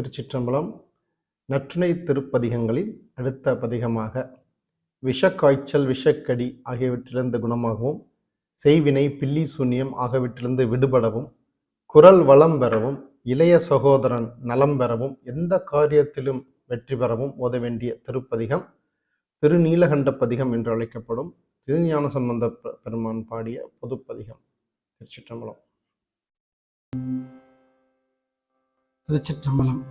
திருச்சிற்றம்பலம் நற்றுணை திருப்பதிகங்களில் அடுத்த பதிகமாக விஷக்காய்ச்சல் விஷக்கடி ஆகியவற்றிலிருந்து குணமாகவும் செய்வினை பில்லி சூன்யம் ஆகியவற்றிலிருந்து விடுபடவும் குரல் வளம் பெறவும் இளைய சகோதரன் நலம் பெறவும் எந்த காரியத்திலும் வெற்றி பெறவும் ஓத வேண்டிய திருப்பதிகம் திருநீலகண்ட பதிகம் என்று அழைக்கப்படும் திருஞான சம்பந்த பெருமான் பாடிய பொதுப்பதிகம் திருச்சிற்றம்பலம். திருச்சிற்றம்பலம்.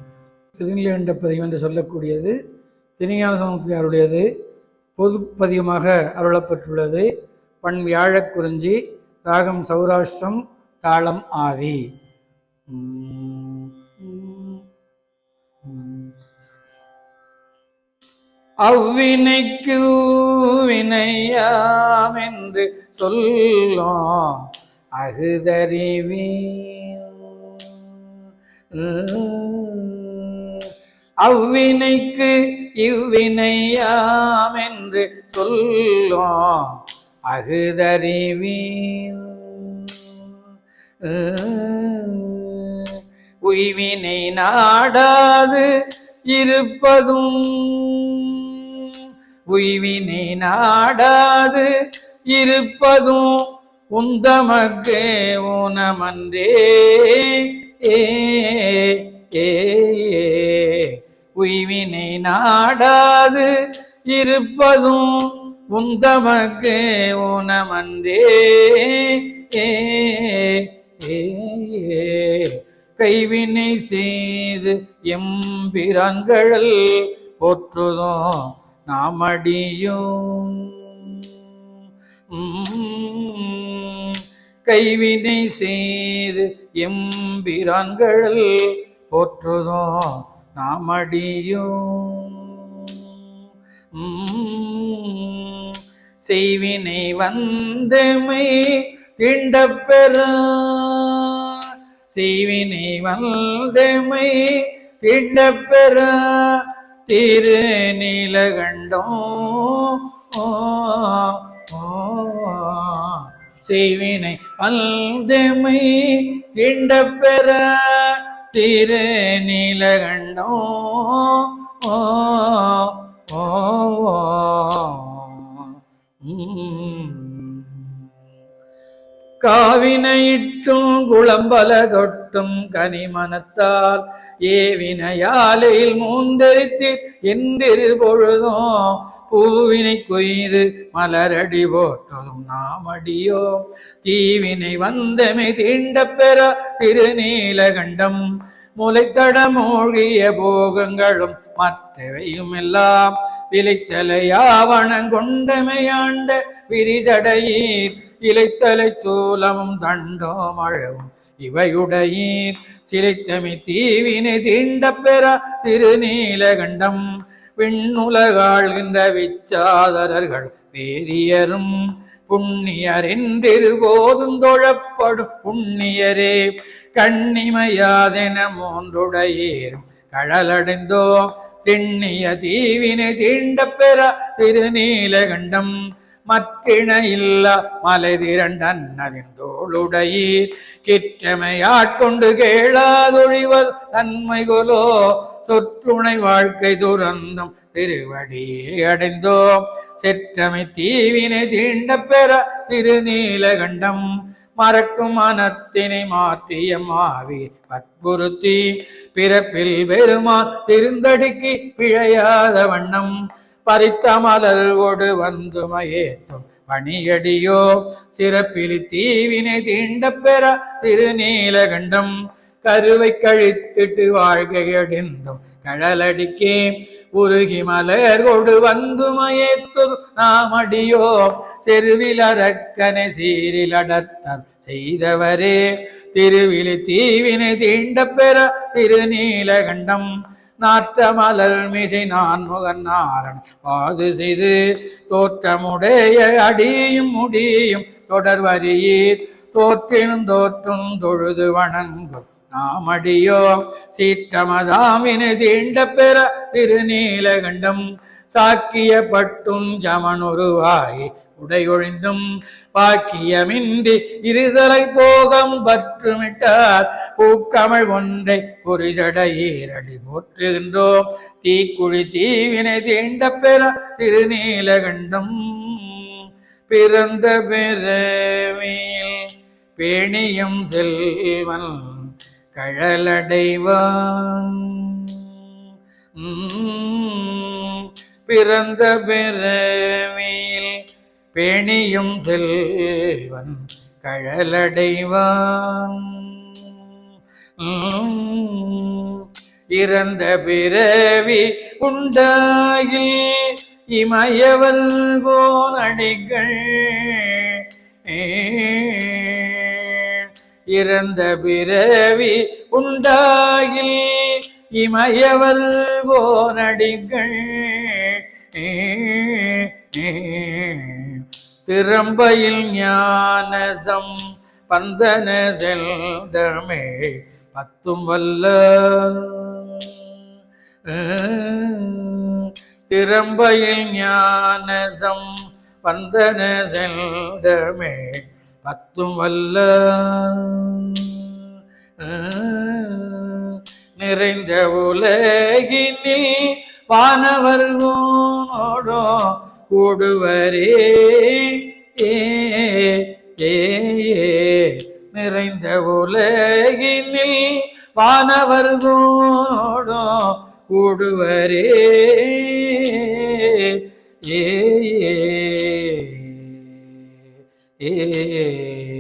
திருநீலகண்ட பதிகம் என்று சொல்லக்கூடியது திருஞான சமுத்தியாருடையது பொதுப்பதிகமாக அருளப்பட்டுள்ளது பண் வியாழக் குறிஞ்சி ராகம் சௌராஷ்டிரம் தாளம் ஆதி. அவ்வினைக்கு வினையாம் என்று சொல்லும் அவ்வினைக்கு இவ்வினையாம் என்று சொல்லும் அகுதறிவீன். உய்வினை நாடாது இருப்பதும். உய்வினை நாடாது இருப்பதும். உந்தமக்கு ஊனமன்றே. ஏ ஏ உய்வினை நாடாது இருப்பதும் உந்தமக்கு ஊனமன்றே. ஏ கைவினை செய்து எம்பிரங்கழல் போற்றுதும் நாமடியும். உம், கைவினை செய்து எம்பிரான்கள் போற்றுதோ நாமடியும் செய்வினை வந்தமை திண்டப்பெற செய்வினை வந்தமை திண்டப்பெற திரு நீலகண்டம் செய்வினை அல்தமை கிண்ட பெற திரு நீலகண்டம் ஓ, ஓ, காவினையிட்டும் குளம்பல தொட்டும் கனிமனத்தால் ஏவினையாலையில் மூந்தரித்து எந்திரு பொழுதும் பூவினை கொய்து மலரடி போற்றதும் அடியோம் தீவினை வந்தமை தீண்ட பெற திருநீலகண்டம். முளைத்தட மூழ்கிய போகங்களும் மற்றவையும் எல்லாம் விளைத்தலையாவணம் கொண்டமையாண்ட விரிதடையீர். இலைத்தலை சூலமும் தண்டோம் அழவும் இவையுடையீர். சிலைத்தமி தீவினை தீண்ட பெற திருநீலகண்டம். விண்ணுலகாழ்கின்ற விச்சாதரர்கள் வேதியரும் புண்ணியரின்றிருபோதும் தொழப்படும் புண்ணியரே கண்ணிமையாதென மூன்றுடையேறும் கடலடைந்தோ திண்ணிய தீவினை தீண்ட பெற திருநீலகண்டம் மற்றின இல்ல மலை திரண்டன்னதின் தோளுடையீர் கிற்றமையாட்கொண்டு கேளாதொழிவர் நன்மை கொலோ சொற்றுணை வாழ்க்கை துறந்தும் திருவடியை அடைந்தோம். செற்றமை தீவினை தீண்ட பெற திருநீலகண்டம் மறக்கும் மனத்தினை மாற்றிய மாவி பற்புறுத்தி பிறப்பில் பெருமான் திருந்தடிக்கு பிழையாத வண்ணம் பறித்த மலர் ஒடு வந்து மயேத்தும் பணியடியோ சிறப்பில் தீவினை தீண்ட பெற திருநீலகண்டம் கருவை கழித்திட்டு வாழ்கையடிந்தும் கழலடிக்கே. உருகி மலர் கொடு வந்து மயத்து நாமடியோ. செருவில் அரக்கனை சீரில் அடர்த்தல் செய்தவரே. திருவிழி தீவினை தீண்ட பெற திருநீலகண்டம் நாத்த மலர் மிசை நான் முகன் நாரன் பாது செய்து தோற்றமுடைய அடியும் முடியும் தொடர்வரியீர் தோற்றினும் தோற்றும் தொழுது வணங்கும் நாமடியோ சீற்றமதாமினை தீண்ட பெற திருநீலகண்டம். சாக்கியப்பட்டும் ஜமனுருவாய். உடையொழிந்தும் பாக்கியமின்றி இருதலை போகம் பற்றுமிட்டார். பூக்கமழ் ஒன்றை பொறிஜடையீரடி போற்றுகின்றோம். தீக்குழி தீவினை தீண்ட பெற திருநீலகண்டம் பிறந்த பிறவியில் பேணியும் செல்வன் கழலடைவான். பிறந்த பிறவியில் பேணியும் செல்வன் கழலடைவான். இறந்த பிறவி உண்டாகில் இமயவல் கோனடிகள் இறந்த பிறவி உண்டாகில் இமயவல் போனடிகள் திறம்பையில் ஞானசம் பந்தன செல்தமே பத்தும் வல்ல. திறம்பையில் ஞானசம் பந்தன செல்தமே பத்தும் வல்ல. நிறைந்த உலகினில் வானவர்களோடோ கூடுவரே ஏ நிறைந்த உலகினில் வானவர்களோடோ கூடுவரே ஏ ஏ.